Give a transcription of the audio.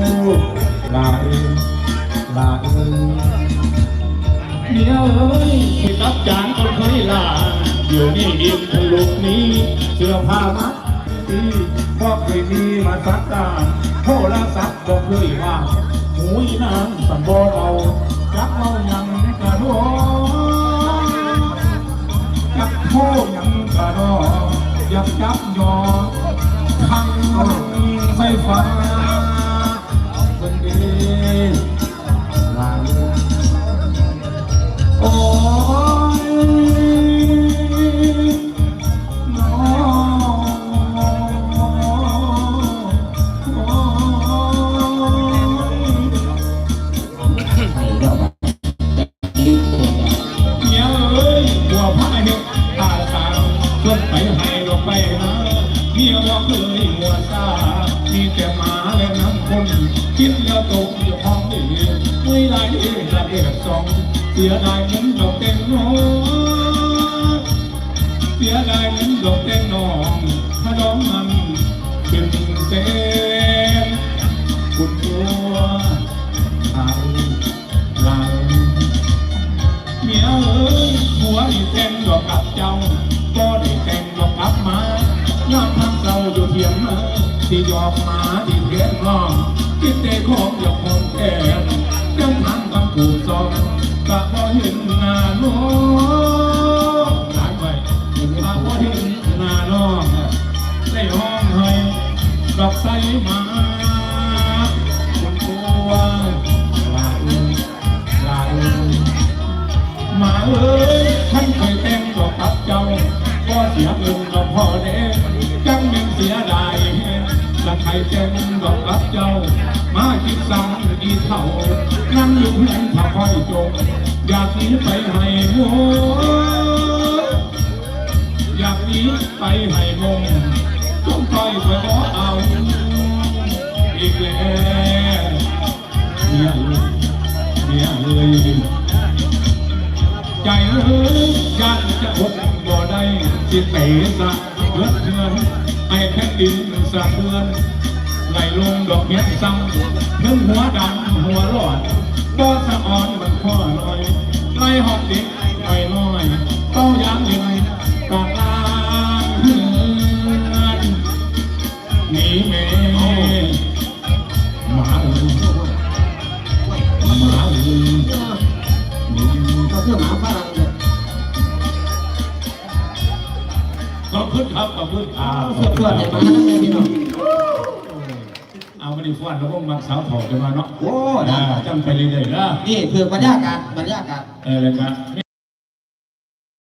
ลาเองลาเองเมียเอ้ยตับจานคนเคยลาอยู่นี่เดียวทะลุนี้เสื้อผ้ามัดที่พ่อเคยมีมาสักตาโทรศัพท์ก็เคยว่าหูยนางสันบอเอาจักเอายังกระโดดจับโคยังกระโดอยับยับยอทังไม่ฟ้า คนดีลาโอ้ยน้เมียเอ้ยหัวพาย เห็ดตาสาวชวนไปให้ดอกไปนะเมียว่าเคยหัวซามีแต่หมาและน้ำคนคิดแล้วตกอยู่ห้องนี้ไม่ได้เองละเอียดสองเสียดายเงินดอกเต็งน้องเสียดายเงินดอกเต็งน้องถ้าน้องมันเป็นเต็มคุณตัวไทยหลายเมียเอ้ยหัวนี่แต่งดอกกับเจ้าก็ได้แต่งดอกกับมา ยามทำเศร้าอยู่เทียงนาที่ยอกมาที่เทียนน้องคิดแต่ของอยากคงแก่ยังหันคำผูกซองกะพอเห็นหน้าน้องหายไปกะพอเห็นหน้าน้องได้ห้องให้ดอกใสมาคุณตัวลาเอ้ยลาเอ้ยมาเอ้ยท่านเคยแต่งดอกกับเจ้าก็เสียเงินดอกพ่อเด้จั ใครแต่งดอกกับเจ้า มาคิดสั่งอีเท่านั่งอยู่เพียงถ้าคอยจงอยากหนีไปให้โมอยากหนีไปให้งงต้องคอยไปขอเอา อีกแล้วเมียเอ้ยเมียเอ้ยใจเอ้ยยานจะอดบ่ได้สิเตะสะ เลือดเทือนไอ้แผ่นดินสะเทือนไหลลงดอกเห็ดซ้ำนึ่งหัวดำหัวหลอดบ่สะอ่อนมันข้อลอยไล่หอดเด็กหน่อยน้อยเต้ายางเย็นกากลางเฮือนหนีแม่หมาเอ้ยหมาเอ้ยก็คือหมาฝรั่ง คุณครับขอบคุณครับสุดยอดเลยหมาทั้งนั้นพี่น้องเอามาดีฟอนแล้วพวกมักสาวถอดกันมาเนาะโอ้อ่าได้จำไปเรื่อยๆนะนี่คือบรรยากาศบรรยากาศเออเลยครับ